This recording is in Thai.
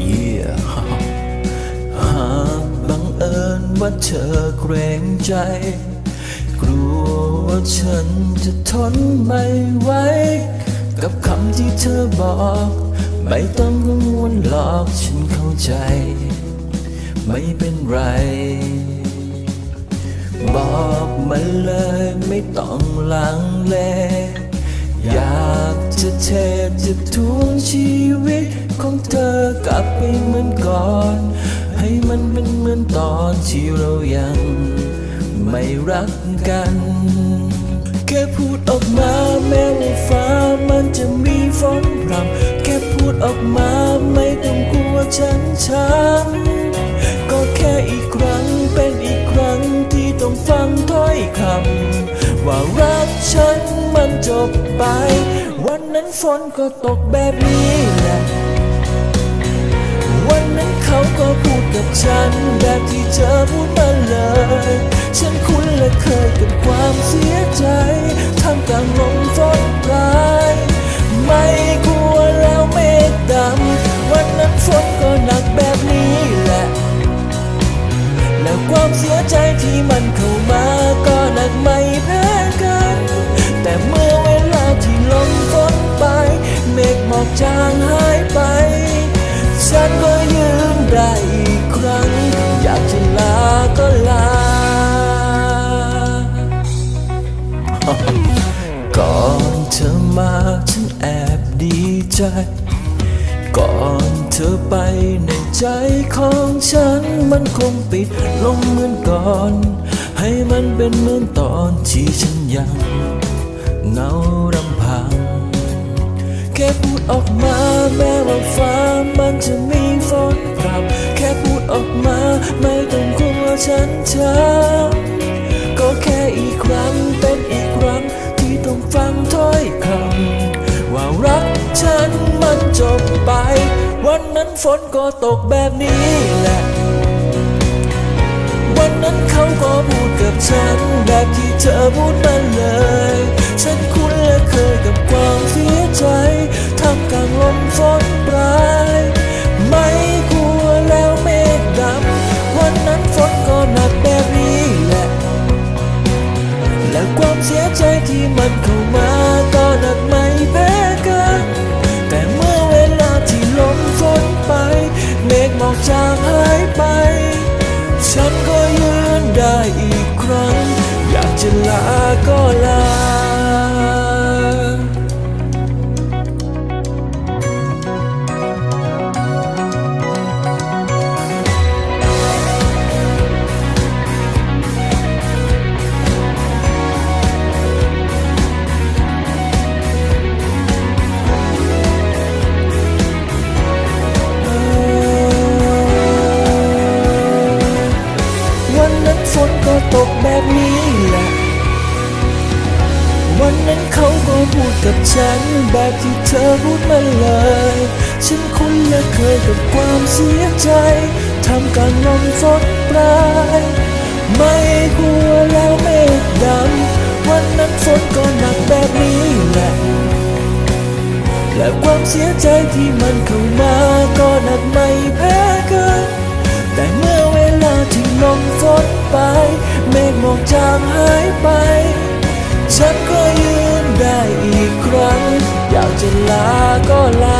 เยี่ยหากบังเอิญว่าเธอเกรงใจ กลัวว่าฉันจะทนไม่ไหว กับคำที่เธอบอก ไม่ต้องกังวลหรอกฉันเข้าใจ ไม่เป็นไร บอกมาเลยไม่ต้องลังเล อยากจะเทจะทวงชีวิตของเธอกลับไปเหมือนก่อน ให้มันเป็นเหมือนตอนที่เรายังไม่รักกัน แค่พูดออกมาแม้ว่าฟ้ามันจะมีฝนพรำแค่พูดออกมาไม่ต้องกลัวฉันช้ำก็แค่อีกครั้ง อยคำ ว่ารักฉันมันจบไป วันนั้นฝนก็ตกแบบนี้แหละวันนั้นเขาก็พูดกับฉัน แบบที่เธอพูดมาเลย ฉันคุ้นและเคยกับความเสียใจทำกลางลมฝนปลายไม่กลัวแล้วเมฆดำวันนั้นฝนก็หนักแบบนี้แหละ แล้วความเสียใจที่มันเข้ามา จางหายไป ฉันก็ยืนได้อีกครั้ง อยากจะลาก็ลา ก่อนเธอมาฉันแอบดีใจ ก่อนเธอไปในใจของฉันมันคงปิดลงเหมือนก่อน ให้มันเป็นเหมือนตอนที่ฉันยังเหงารำพังแค่พูด ออกมาแม้ว่าฟ้ามันจะมีฝนพรำแค่พูดออกมาไม่ต้องกลัวฉันช้ำก็แค่อีกครั้งเป็นอีกครั้งที่ต้องฟังถ้อยคำว่ารักฉันมันจบไป วันนั้นฝนก็ตกแบบนี้แหละ วันนั้นเขาก็พูดกับฉันแบบที่เธอพูดมาเลย ฉันคุ้นและเคยกับความเสียใจ มฝนปลาย ไม่กลัวแล้วเมฆดำวันนั้นฝนก็หนักแบบนี้แหละ และความเสียใจที่มันเข้ามาก็หนักไม่แพ้กันแต่เมื่อเวลาที่ลมฝนไป เมฆหมอกจางหายไป ฉันก็ยืนได้อีกครั้ง อยากจะลาก็ลา กแบบนี้แหละ วันนั้นเขาก็พูดกับฉัน แบบที่เธอพูดมาเลย ฉันคุ้นและเคยกับความเสียใจทำกลางลมฝนปลาย ไม่กลัวแล้วเมฆดำวันนั้นฝนก็หนักแบบนี้แหละ และความเสียใจที่มันเข้ามาก็างหายไป ฉันก็ยืนได้อีกครั้ง อยากจะลาก็ลา